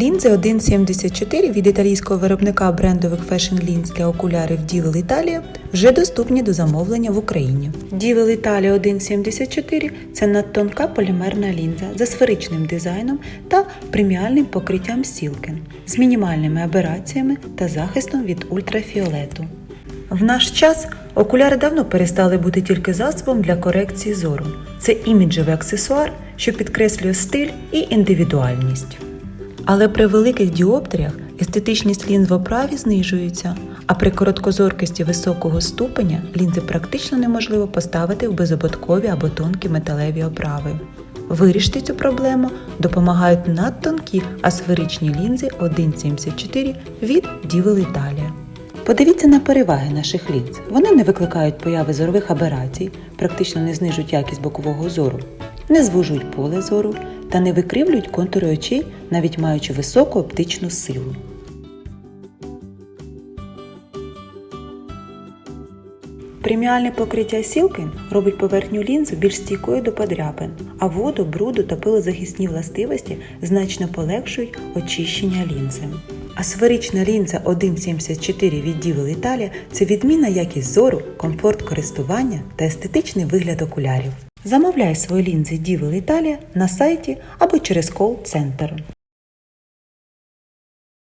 Лінзи 1.74 від італійського виробника брендових фешн-лінз для окулярів Дівел Італія вже доступні до замовлення в Україні. Дівел Італія 1.74 це надтонка полімерна лінза за сферичним дизайном та преміальним покриттям Сілкен з мінімальними абераціями та захистом від ультрафіолету. В наш час окуляри давно перестали бути тільки засобом для корекції зору. Це іміджевий аксесуар, що підкреслює стиль і індивідуальність. Але при великих діоптріях естетичність лінз в оправі знижується, а при короткозоркості високого ступеня лінзи практично неможливо поставити в безободкові або тонкі металеві оправи. Вирішити цю проблему допомагають надтонкі асферичні лінзи 1.74 від Дівел Італія. Подивіться на переваги наших лінз. Вони не викликають появи зорових аберацій, практично не знижують якість бокового зору, не звужують поле зору та не викривлюють контури очей, навіть маючи високу оптичну силу. Преміальне покриття Сілкін робить поверхню лінзи більш стійкою до подряпин, а воду, бруду та пилозахисні властивості значно полегшують очищення лінзи. А сферична лінза 1.74 від Дівел Італія це відмінна якість зору, комфорт користування та естетичний вигляд окулярів. Замовляй свої лінзи Дівел Італія на сайті або через кол-центр.